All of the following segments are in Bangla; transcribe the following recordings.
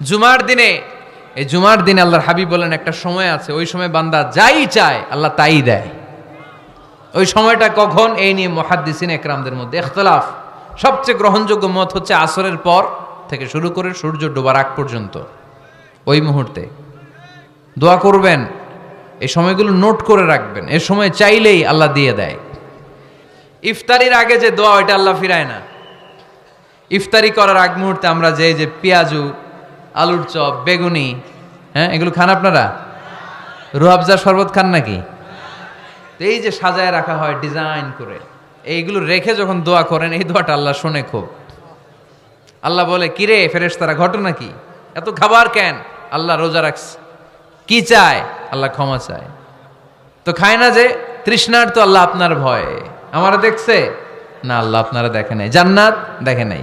জুমার দিনে, এই জুমার দিনে আল্লাহর হাবিব বলেন, একটা সময় আছে, ওই সময় বান্দা যাই চায়, আল্লাহ তাই দেয়। ওই সময়টা কখন? এই নিয়ে মহাদ্দিসিন একরামদের মধ্যে এখতলাফ। সবচেয়ে গ্রহণযোগ্য মত হচ্ছে আসরের পর থেকে শুরু করে সূর্য ডোবার আগ পর্যন্ত। ওই মুহূর্তে। দোয়া করবেন, এই সময়গুলো নোট করে রাখবেন, এ সময় চাইলেই আল্লাহ দিয়ে দেয়। ইফতারির আগে যে দোয়া, ওইটা আল্লাহ ফিরায় না। ইফতারি করার আগ মুহূর্তে আমরা যে যে পেঁয়াজু আলুর চপ, বেগুনি হ্যাঁ এগুলো খান আপনারা? রুহাবজার শরবত খান নাকি? এই যে সাজায় রাখা হয় ডিজাইন করে, এইগুলো রেখে যখন দোয়া করেন, এই দোয়াটা আল্লাহ শোনে খুব। আল্লাহ বলে কিরে ফেরেস তারা ঘটনা কি? এত খাবার কেন? আল্লাহ রোজা রাখছে। কি চায়? আল্লাহ ক্ষমা চায়। তো খায় না যে, তৃষ্ণার তো আল্লাহ আপনার ভয়। আমারা দেখছে? না, আল্লাহ আপনারা দেখে নাই। জান্নাত দেখে নাই।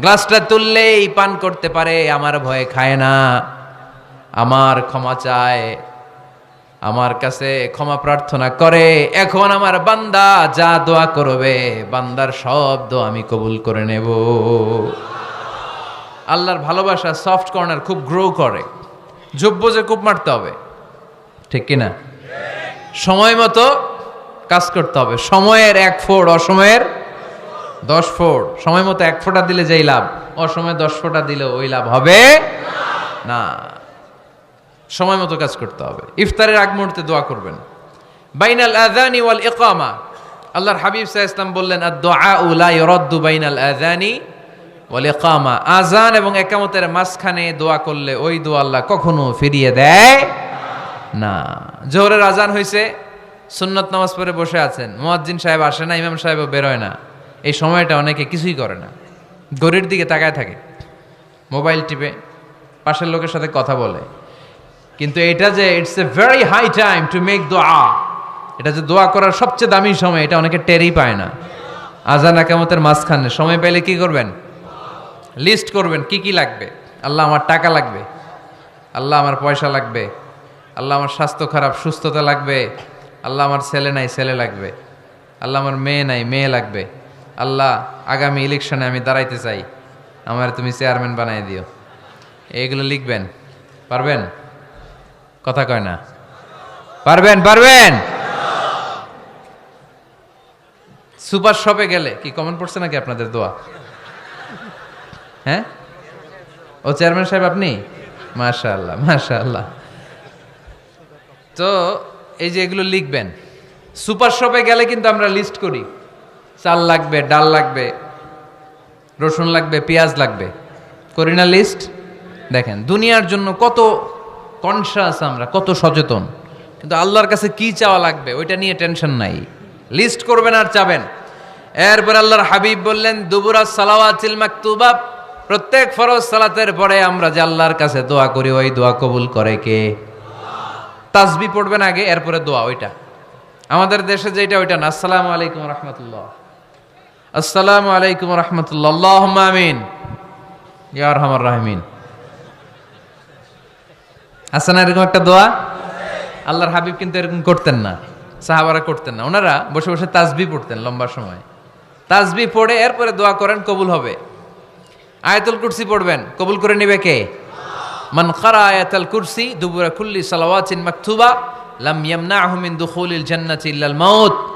গ্লাসটা তুললেই পান করতে পারে, আমার ভয়ে খায় না। আমার ক্ষমা চায়, আমার কাছে ক্ষমা প্রার্থনা করে। এখন আমার বান্দা যা দোয়া করবে, বান্দার সব দোয়া আমি কবুল করে নেব। আল্লাহর ভালোবাসা সফট কর্নার খুব গ্রো করে। যোগ্য যে কূপ মারতে হবে, ঠিক কিনা সময় মতো কাজ করতে হবে। সময়ের এক ফোড়, অসময়ের দশ ফোড় সময় মতো এক ফোঁটা দিলে যেই লাভ, অসময়ে দশ ফোঁটা দিলে ওই লাভ হবে না। সময় মতো কাজ করতে হবে। ইফতারের আগ মুহূর্তে দোয়া করবেন। বাইনাল আযানি ওয়াল ইকামা। আল্লাহর হাবিব আলাইহি সাল্লাম বললেন, আদ-দুআ লা ইরাদ্দু বাইনাল আজানি ওয়াল ইকামা। আযান এবং একামতের মাঝখানে দোয়া করলে ওই দোয়া আল্লাহ কখনো ফিরিয়ে দেয় না। জোহরের আজান হয়েছে সুন্নত নামাজ পড়ে বসে আছেন। মুয়াজ্জিন সাহেব আসে না, ইমাম সাহেবও বেরোয় না। এই সময়টা অনেকে কিছুই করে না। গড়ির দিকে তাকায় থাকে, মোবাইল টিপে, পাশের লোকের সাথে কথা বলে। কিন্তু এটা যে it's a very high time to make দোয়া এটা যে দোয়া করার সবচেয়ে দামি সময়, এটা অনেকে টেরই পায় না। আজান একামতের মাঝখানে সময় পেলে কি করবেন? লিস্ট করবেন কি কি লাগবে। আল্লাহ আমার টাকা লাগবে, আল্লাহ আমার পয়সা লাগবে, আল্লাহ আমার স্বাস্থ্য খারাপ, সুস্থতা লাগবে, আল্লাহ আমার ছেলে নাই, ছেলে লাগবে, আল্লাহ আমার মেয়ে নাই, মেয়ে লাগবে। আল্লাহ, আগামী ইলেকশনে আমি দাঁড়াইতে চাই। আমার তুমি চেয়ারম্যান বানাই দিও। এইগুলো লিখবেন। পারবেন? কথা কয় না। পারবেন? পারবেন? সুপার শপে গেলে কি কমন পড়ছে নাকি আপনাদের দোয়া? হ্যাঁ? ও চেয়ারম্যান সাহেব আপনি? মাশা আল্লাহ মাশা আল্লাহ তো এই যে এগুলো লিখবেন। সুপার শপে গেলে কিন্তু আমরা লিস্ট করি। চাল লাগবে, ডাল লাগবে, রসুন লাগবে, পেঁয়াজ লাগবে। করি না লিস্ট দেখেন, দুনিয়ার জন্য কত কনসাস আমরা, কত সচেতন। কিন্তু আল্লাহর কাছে কি চাওয়া লাগবে, ওইটা নিয়ে টেনশন নাই। লিস্ট করবেন আর চাবেন। এরপর আল্লাহর হাবিব বললেন, দুবুরা সালাওয়াতিল মাকতুবা প্রত্যেক ফরজ সালাতের পরে আমরা যে আল্লাহর কাছে দোয়া করি, ওই দোয়া কবুল করে কে? তাসবি পড়বেন আগে, এরপরে দোয়া, ওইটা। আমাদের দেশে যেটা ওইটা না। আসসালামু আলাইকুম রহমতুল্লাহ। আসসালামু আলাইকুম রহমতুল্লাহ। আমিন। ইয়ার রহমান রাহমিন। আছে না এরকম একটা দোয়া? আল্লাহর হাবিব কিন্তু এরকম করতেন না। সাহাবারা করতেন না। ওনারা বসে বসে তাসবি পড়তেন লম্বা সময়। তাসবি পড়ে এরপরে দোয়া করেন, কবুল হবে। আয়াতুল কুরসি পড়বেন। কবুল করে নিবে কে? মান খারা আয়াতুল কুরসি দুবুরা কুল্লি সালাওয়াতিন মাকতুবা, লাম ইয়ামনাহু মিন দুখুলিল জান্নাতি ইল্লাল মাউত।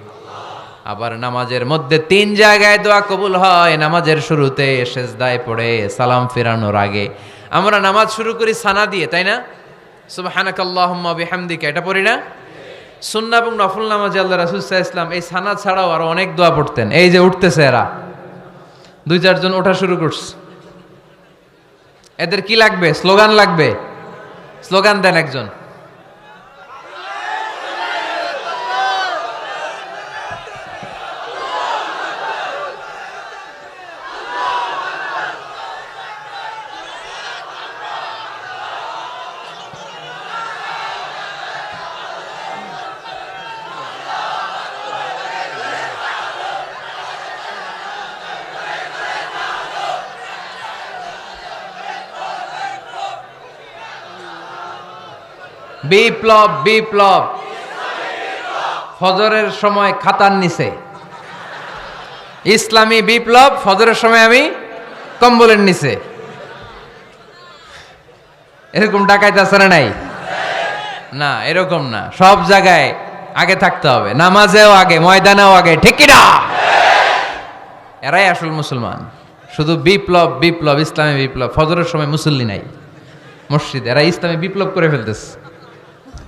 আবার নামাজের মধ্যে তিন জায়গায় দোয়া কবুল হয়। নামাজের শুরুতে সেজদায় পড়ে সালাম ফেরানোর আগে। আমরা নামাজ শুরু করি সানা দিয়ে, তাই না? সুবহানাকাল্লাহুম্মা বিহামদিকা, এটা পড়ি না? সুন্না এবং নফল নামাজে আল্লাহ রাসুল ইসলাম এই সানা ছাড়াও আরও অনেক দোয়া পড়তেন। এই যে উঠতেছে এরা। দুই চারজন ওঠা শুরু করছে। এদের কি লাগবে? স্লোগান লাগবে? স্লোগান দেন একজন। বিপ্লব বিপ্লব। ফজরের সময় খাতার নিচে। ইসলামী বিপ্লব, ফজরের সময় আমি কম্বলের নিচে। এরকম ডাকাইতে আছে না নাই? না, এরকম না। সব জায়গায় আগে থাকতে হবে। নামাজেও আগে, ময়দানেও আগে। ঠিক না এরাই আসল মুসলমান। শুধু বিপ্লব বিপ্লব, ইসলামী বিপ্লব। ফজরের সময় মুসল্লি নাই। মসজিদ। এরা ইসলামী বিপ্লব করে ফেলতেছে।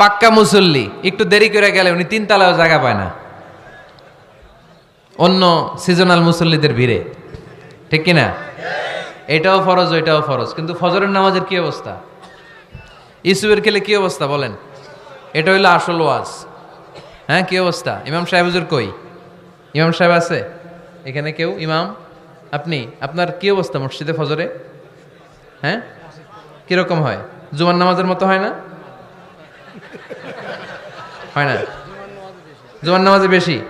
পাক্কা মুসল্লি, একটু দেরি করে গেলে উনি তিন তালাও জায়গা পায় না। অন্য সিজনাল মুসল্লিদের ভিড়ে। ঠিক কিনা? এটাও ফরজ, ওইটাও ফরজ। কিন্তু ফজরের নামাজের কি অবস্থা? ইসুবের খেলে কি অবস্থা বলেন? এটা হইল আসল ওয়াজ। হ্যাঁ কি অবস্থা? ইমাম সাহেব হুজুর কই? ইমাম সাহেব আছে? এখানে কেউ? ইমাম? আপনি? আপনার কি অবস্থা মসজিদে ফজরে? হ্যাঁ? কীরকম হয়? জুমার নামাজের মতো হয় না? হয় না? জুমার নামাজে বেশি।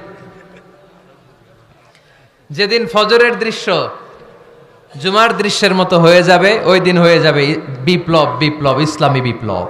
যেদিন ফজরের দৃশ্য জুমার দৃশ্যের মতো হয়ে যাবে, ওই দিন হয়ে যাবে বিপ্লব বিপ্লব, ইসলামী বিপ্লব।